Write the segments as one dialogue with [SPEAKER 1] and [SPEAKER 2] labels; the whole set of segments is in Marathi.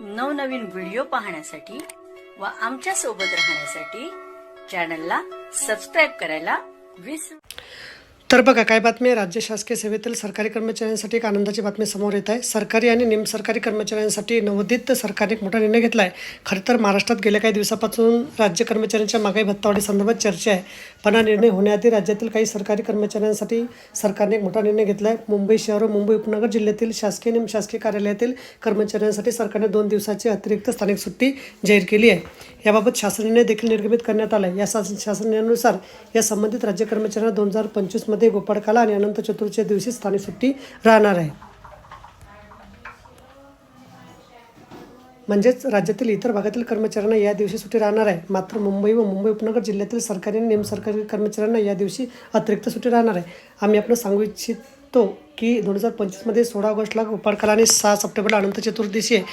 [SPEAKER 1] नवनवीन व्हिडिओ पाहण्यासाठी व आमच्यासोबत राहण्यासाठी चॅनलला सबस्क्राईब करायला विसरू
[SPEAKER 2] तर बघा काय बातमी आहे? राज्य शासकीय सेवेतील सरकारी कर्मचाऱ्यांसाठी एक आनंदाची बातमी समोर येत आहे. सरकारी आणि निमसरकारी कर्मचाऱ्यांसाठी नवोदित सरकारने एक मोठा निर्णय घेतला आहे खरं तर महाराष्ट्रात गेल्या काही दिवसापासून राज्य कर्मचाऱ्यांच्या महागाई भत्तावाढीसंदर्भात चर्चा आहे. पण हा निर्णय होण्याआधी राज्यातील काही सरकारी कर्मचाऱ्यांसाठी सरकारने एक मोठा निर्णय घेतला आहे मुंबई शहर व मुंबई उपनगर जिल्ह्यातील शासकीय निमशासकीय कार्यालयातील कर्मचाऱ्यांसाठी सरकारने दोन दिवसाची अतिरिक्त स्थानिक सुट्टी जाहीर केली आहे. याबाबत शासन निर्णय देखील निर्गमित करण्यात आला आहे या शासन शासनानुसार निर्णयानुसार या संबंधित राज्य कर्मचाऱ्यांना दोन हजार पंचवीसमध्ये गोपाळकाला आणि अनंत चतुर्थीच्या दिवशी स्थानिक सुट्टी राहणार आहे. म्हणजेच राज्यातील इतर भागातील कर्मचाऱ्यांना या दिवशी सुट्टी राहणार आहे. मात्र मुंबई व मुंबई उपनगर जिल्ह्यातील सरकारी आणि निमसरकारी कर्मचाऱ्यांना या दिवशी अतिरिक्त सुट्टी राहणार आहे. आम्ही आपण सांगू इच्छितो की दोन हजार पंचवीसमध्ये सोळा ऑगस्टला गोपाळकाला आणि सहा सप्टेंबरला अनंत चतुर्दशी आहे.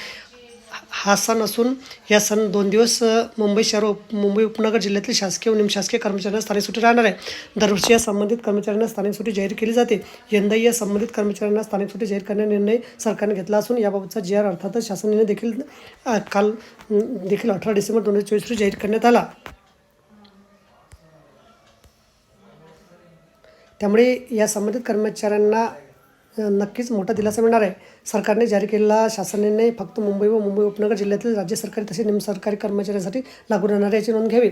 [SPEAKER 2] हा सण असून या सण दोन दिवस मुंबई शहर उप- मुंबई उपनगर जिल्ह्यातील शासकीय व निमशासकीय कर्मचाऱ्यांना स्थानिक सुट्टी राहणार आहे. दरवर्षी या संबंधित कर्मचाऱ्यांना स्थानिक सुट्टी जाहीर केली जाते. यंदाही या संबंधित कर्मचाऱ्यांना स्थानिक सुट्टी जाहीर करण्याचा निर्णय सरकारने घेतला असून याबाबतचा जी आर अर्थातच शासनाने देखील काल देखील अठरा डिसेंबर दोन हजार चोवीस रोजी जाहीर करण्यात आला. त्यामुळे या संबंधित कर्मचाऱ्यांना नक्कीच मोठा दिलासा मिळणार आहे. सरकारने जारी केलेला शासनाने फक्त मुंबई व मुंबई उपनगर जिल्ह्यातील राज्य सरकारी तसेच निमसरकारी कर्मचाऱ्यांसाठी लागू राहणार आहे याची नोंद घ्यावी.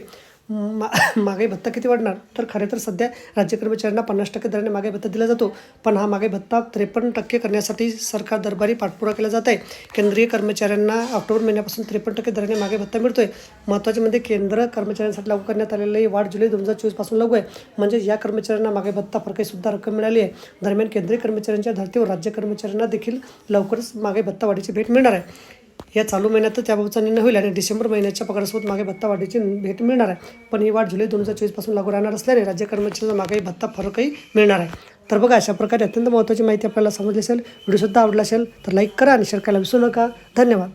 [SPEAKER 2] मा मागे भत्ता किती वाढणार? तर खरे तर सध्या राज्य कर्मचाऱ्यांना पन्नास टक्के दराने मागे भत्ता दिला जातो. पण हा मागे भत्ता त्रेपन्न टक्के करण्यासाठी सरकार दरबारी पाठपुरा केला जात आहे. केंद्रीय कर्मचाऱ्यांना ऑक्टोबर महिन्यापासून त्रेपन्न टक्के दराने मागे भत्ता मिळतो आहे महत्त्वाचे म्हणजे केंद्र कर्मचाऱ्यांसाठी लागू करण्यात आलेली वाढ जुलै दोन हजार चोवीसपासून लागू आहे. म्हणजे या कर्मचाऱ्यांना मागे भत्ता फरकाई सुद्धा रक्कम मिळाली आहे. दरम्यान केंद्रीय कर्मचाऱ्यांच्या धर्तीवर राज्य कर्मचाऱ्यांना देखील लवकरच मागे भत्ता वाढीची भेट मिळणार आहे. या चालू महिन्यातच त्याबाबतचा निर्णय होईल आणि डिसेंबर महिन्याच्या पगारासोबत मागे भत्ता वाढीची भेट मिळणार आहे. पण ही वाढ जुलै दोन हजार चोवीसपासून लागू राहणार असल्याने राज्य कर्मचाऱ्यांना मागे भत्ता फरकही मिळणार आहे. तर बघा अशा प्रकारे अत्यंत महत्त्वाची माहिती आपल्याला समजली असेल व्हिडिओसुद्धा आवडला असेल तर लाईक करा आणि शेअर करायला विसरू नका. धन्यवाद.